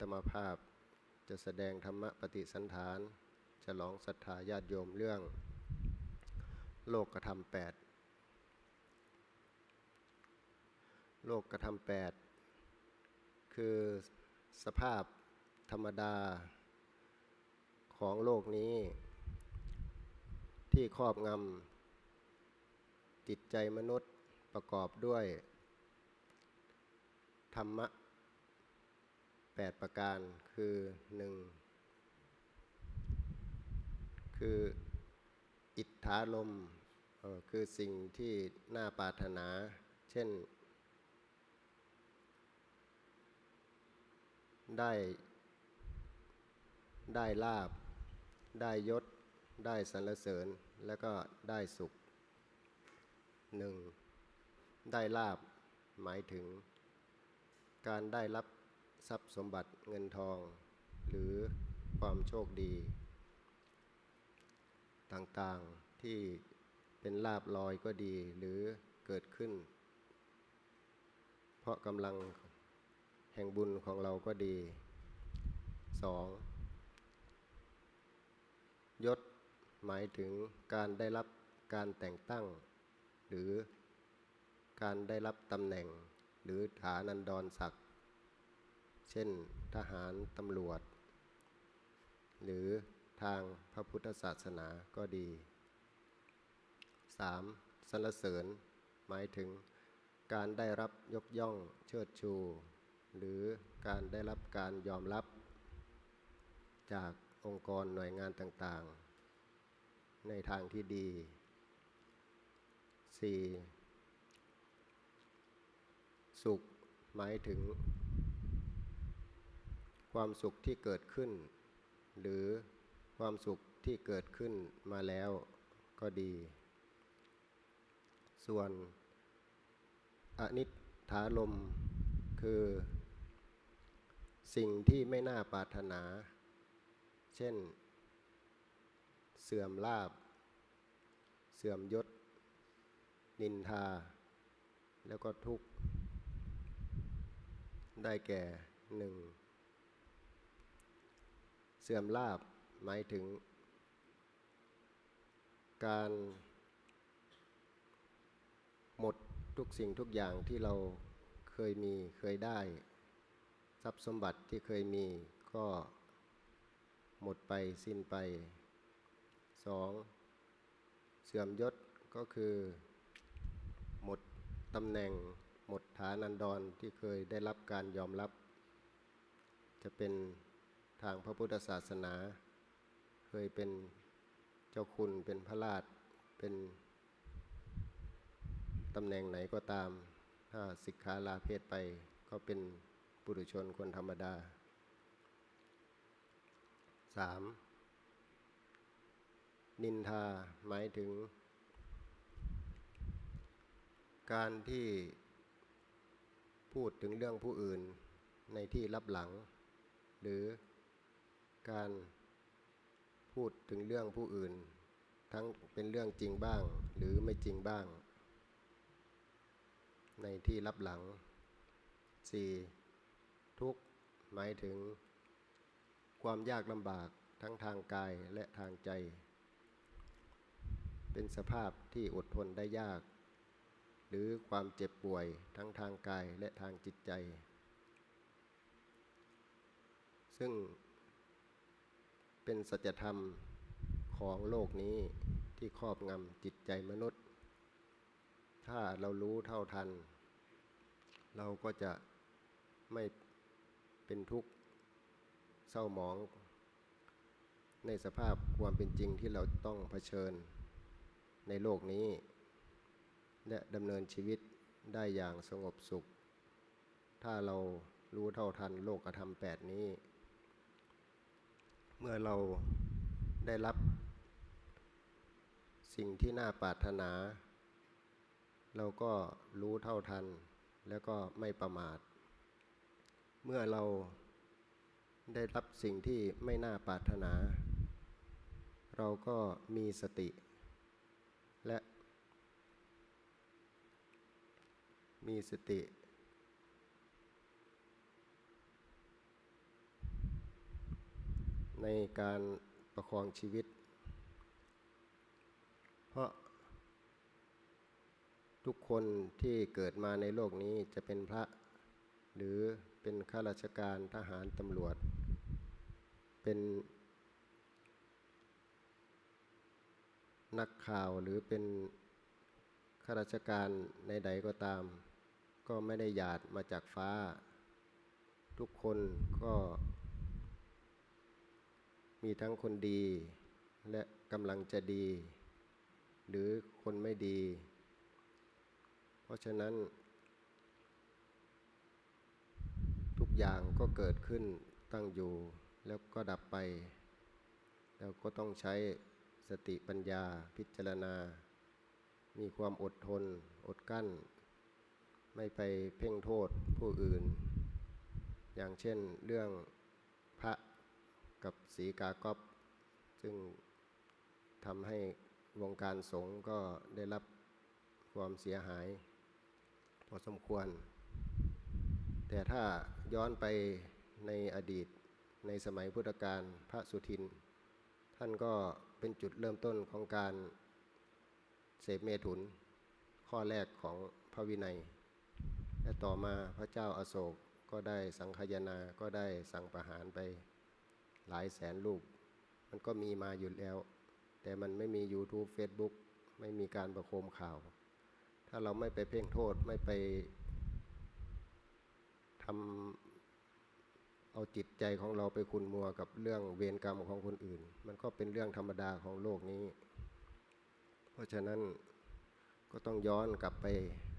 ตมาภาพจะแสดงธรรมปฏิสันฐาน ฉลองศรัทธาญาติโยมเรื่อง โลกกระทำแปดโลกกระทำแปดคือสภาพธรรมดาของโลกนี้ ที่ครอบงำจิตใจมนุษย์ประกอบด้วย ธรรมะ แปดประการคือหนึ่งคืออิทธาลมคือสิ่งที่น่าปรารถนา เช่น ได้ ได้ลาบ ได้ยศ ได้สรรเสริญ แล้วก็ได้สุขหนึ่งได้ลาบหมายถึงการได้รับ ทรัพย์สมบัติเงินทอง หรือความโชคดี ต่างๆที่เป็นลาบลอยก็ดีหรือเกิดขึ้น เพราะกำลังแห่งบุญของเราก็ดีสองยศหมายถึงการได้รับการแต่งตั้ง หรือการได้รับตำแหน่งหรือฐานันดรศักดิ์ เช่นทหารตำรวจ หรือทางพระพุทธศาสนาก็ดี 3. สรรเสริญ หมายถึงการได้รับยกย่องเชิดชู หรือการได้รับการยอมรับ จากองค์กรหน่วยงานต่างๆ ในทางที่ดี 4. สุขหมายถึง ความสุขที่เกิดขึ้น หรือความสุขที่เกิดขึ้นมาแล้วก็ดี ส่วนอนิจฐาลมคือ สิ่งที่ไม่น่าปรารถนา เช่น เสื่อมลาบ เสื่อมยศ นินทา แล้วก็ทุกข์ ได้แก่หนึ่ง เสื่อมลาบหมายถึง การหมดทุกสิ่งทุกอย่างที่เราเคยมีเคยได้ ทรัพย์สมบัติที่เคยมีก็หมดไปสิ้นไปสองเสื่อมยศก็คือ หมดตำแหน่ง หมดฐานันดรที่เคยได้รับการยอมรับ จะเป็น ทางพระพุทธศาสนา เคยเป็นเจ้าคุณเป็นพระราชเป็นตำแหน่งไหนก็ตาม ถ้าสิกขาลาเพศไปก็เป็นปุถุชนคนธรรมดา 3. นินทาหมายถึง การที่พูดถึงเรื่องผู้อื่นในที่รับหลัง หรือ การพูดถึงเรื่องผู้อื่น ทั้งเป็นเรื่องจริงบ้างหรือไม่จริงบ้าง ในที่รับหลัง 4. ทุกหมายถึง ความยากลำบากทั้งทางกายและทางใจ เป็นสภาพที่อดทนได้ยาก หรือความเจ็บป่วยทั้งทางกายและทางจิตใจ ซึ่ง เป็นสัจธรรมของโลกนี้ที่ครอบงำจิตใจมนุษย์ ถ้าเรารู้เท่าทัน เราก็จะไม่เป็นทุกข์เศร้าหมอง ในสภาพความเป็นจริงที่เราต้องเผชิญในโลกนี้ และดำเนินชีวิตได้อย่างสงบสุข ถ้าเรารู้เท่าทันโลกธรรมแปดนี้ เมื่อเราได้รับสิ่งที่น่าปรารถนา เราก็รู้เท่าทัน แล้วก็ไม่ประมาท เมื่อเราได้รับสิ่งที่ไม่น่าปรารถนา เราก็มีสติ และ มีสติ ในการประคองชีวิต เพราะ ทุกคนที่เกิดมาในโลกนี้จะเป็นพระ หรือเป็นข้าราชการทหารตำรวจ เป็นนักข่าวหรือเป็นข้าราชการในใดก็ตาม ก็ไม่ได้หยาดมาจากฟ้า ทุกคนก็ มีทั้งคนดีและกำลังจะดี หรือคนไม่ดี เพราะฉะนั้น ทุกอย่างก็เกิดขึ้นตั้งอยู่แล้วก็ดับไป แล้วก็ต้องใช้สติปัญญาพิจารณา มีความอดทน อดกั้น ไม่ไปเพ่งโทษผู้อื่น อย่างเช่นเรื่องพระ กับสีกากอบซึ่งทำให้วงการสงฆ์ก็ได้รับความเสียหาย พอสมควร แต่ถ้าย้อนไปในอดีตในสมัยพุทธกาลพระสุทิน ท่านก็เป็นจุดเริ่มต้นของการเสพเมถุน ข้อแรกของพระวินัย และต่อมาพระเจ้าอาโศกก็ได้สังคายนาก็ได้สั่งประหารไป หลายแสนลูกมันก็มีมาอยู่แล้ว แต่มันไม่มี YouTube Facebook ไม่มีการประโคมข่าว ถ้าเราไม่ไปเพ่งโทษไม่ไปทำเอาจิตใจของเราไปคุณมัวกับเรื่องเวรกรรมของคนอื่น มันก็เป็นเรื่องธรรมดาของโลกนี้ เพราะฉะนั้นก็ต้องย้อนกลับไป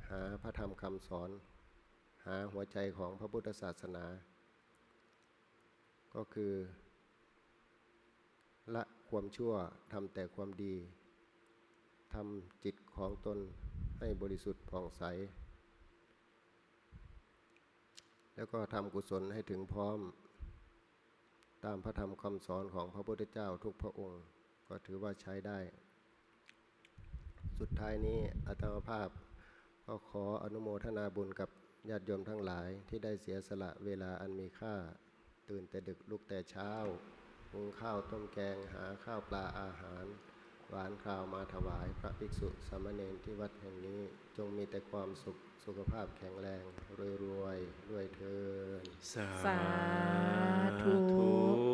หาพระธรรมคำสอน หาหัวใจของพระพุทธศาสนา ก็คือ ละความชั่วทำแต่ความดีทำจิตของตนให้บริสุทธิ์ผ่องใส แล้วก็ทำกุศลให้ถึงพร้อม ตามพระธรรมคำสอนของพระพุทธเจ้าทุกพระองค์ ก็ถือว่าใช้ได้ สุดท้ายนี้อาตมาภาพก็ขออนุโมทนาบุญกับญาติโยมทั้งหลายที่ได้เสียสละเวลาอันมีค่า ตื่นแต่ดึกลุกแต่เช้า หุงข้าวต้มแกงหาข้าวปลาอาหาร หวานข้าวมาถวายพระภิกษุสามเณรที่วัดแห่งนี้จงมีแต่ความสุขสุขภาพแข็งแรงรวยๆด้วยเทินสาสาธุธุ